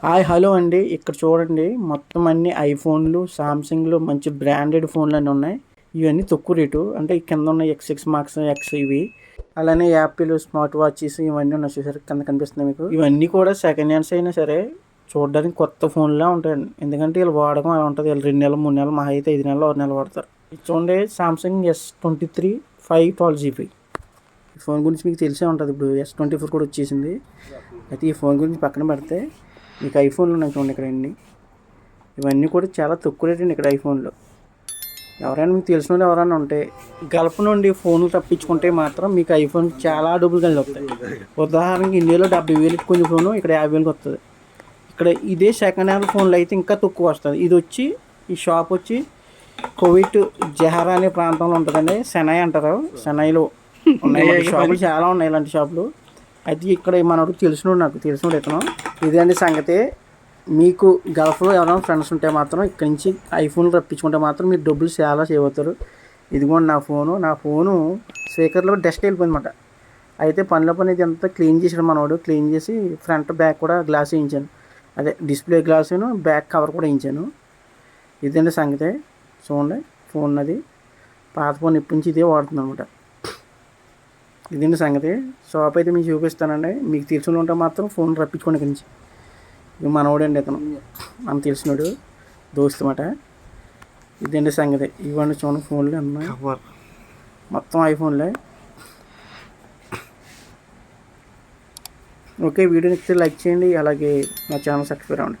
Hi hello అండి. ఇక్కడ చూడండి మొత్తం అన్ని ఐఫోన్లు సామ్సంగ్లు మంచి బ్రాండెడ్ ఫోన్లు అన్నీ ఉన్నాయి. ఇవన్నీ తక్కువ రేటు అంటే కింద ఉన్న ఎక్స్ సిక్స్ మార్క్స్ ఎక్స్ ఇవి అలానే యాపిల్ స్మార్ట్ వాచెస్ ఇవన్నీ ఉన్నాయి చూసారు కింద కనిపిస్తుంది మీకు. ఇవన్నీ కూడా సెకండ్ హ్యాండ్స్ అయినా సరే చూడడానికి కొత్త ఫోన్లా ఉంటాయండి ఎందుకంటే వీళ్ళు వాడకం అలా ఉంటుంది. వీళ్ళు రెండు నెలలు మూడు నెలలు మహా అయితే ఐదు నెలలు ఆరు నెలలు వాడతారు. చూడండి Samsung S twenty three five twelve GB ఈ ఫోన్ గురించి మీకు తెలిసే ఉంటుంది. ఇప్పుడు ఎస్ ట్వంటీ ఫోర్ కూడా వచ్చేసింది. అయితే ఈ ఫోన్ గురించి పక్కన పెడితే మీకు ఐఫోన్లు ఉన్నాయి చూడండి ఇక్కడ అన్ని ఇవన్నీ కూడా చాలా తక్కువ రేట్ అండి ఇక్కడ ఐఫోన్లో. ఎవరైనా మీకు తెలిసిన వాళ్ళు ఎవరైనా ఉంటే గల్ఫ్ నుండి ఫోన్లు తప్పించుకుంటే మాత్రం మీకు ఐఫోన్ చాలా డబ్బులు కలిసి వస్తాయి ఉదాహరణకి ఇండియాలో డెబ్బై వేలు కొంచెం ఫోను ఇక్కడ యాభై వేలకు వస్తుంది ఇక్కడ ఇదే సెకండ్ హ్యాండ్ ఫోన్లు అయితే ఇంకా తక్కువ వస్తుంది. ఇది వచ్చి ఈ షాప్ వచ్చి కోవిట్ జహరా అనే ప్రాంతంలో ఉంటుందండి. సెనాయ్ అంటారు. సెనాయిలో ఉన్నాయి. షాపులు చాలా ఉన్నాయి ఇలాంటి షాపులు అయితే ఇక్కడ మనోడు తెలిసినోడు నాకు తెలిసినోడు ఇతను. ఇదండి సంగతి. మీకు గల్ఫ్లో ఎవరైనా ఫ్రెండ్స్ ఉంటే మాత్రం ఇక్కడి నుంచి ఐఫోన్ రప్పించుకుంటే మాత్రం మీరు డబ్బులు చాలా సేవ్ అవుతారు ఇదిగోండి నా ఫోను. నా ఫోను స్పీకర్లో డస్ట్ వెళ్ళిపోయిందన్నమాట. అయితే పనిలో పని ఇది అంతా క్లీన్ చేసాడు మనోడు. క్లీన్ చేసి ఫ్రంట్ బ్యాక్ కూడా గ్లాస్ వేయించాను. అదే డిస్ప్లే గ్లాసును బ్యాక్ కవర్ కూడా వేయించాను. ఇదండి సంగతి. చూడండి ఫోన్ అది. పాత ఫోన్ ఇప్పటి నుంచి ఇదే వాడుతుంది అనమాట ఇదండి సంగతి? షాప్ అయితే మీకు చూపిస్తానండి. మీకు తెలిసిన ఉంటే మాత్రం ఫోన్ రప్పించుకోండి ఇక్కడి నుంచి. ఇది మనవాడండి ఇతను. మనం తెలిసినాడు దోస్తు మాట ఇదండి సంగతి? ఇవ్వండి చూడండి ఫోన్లు అన్నీ. మొత్తం ఐఫోన్లే. ఓకే వీడియో నచ్చితే లైక్ చేయండి. అలాగే మా ఛానల్ సబ్స్క్రైబ్ అవ్వండి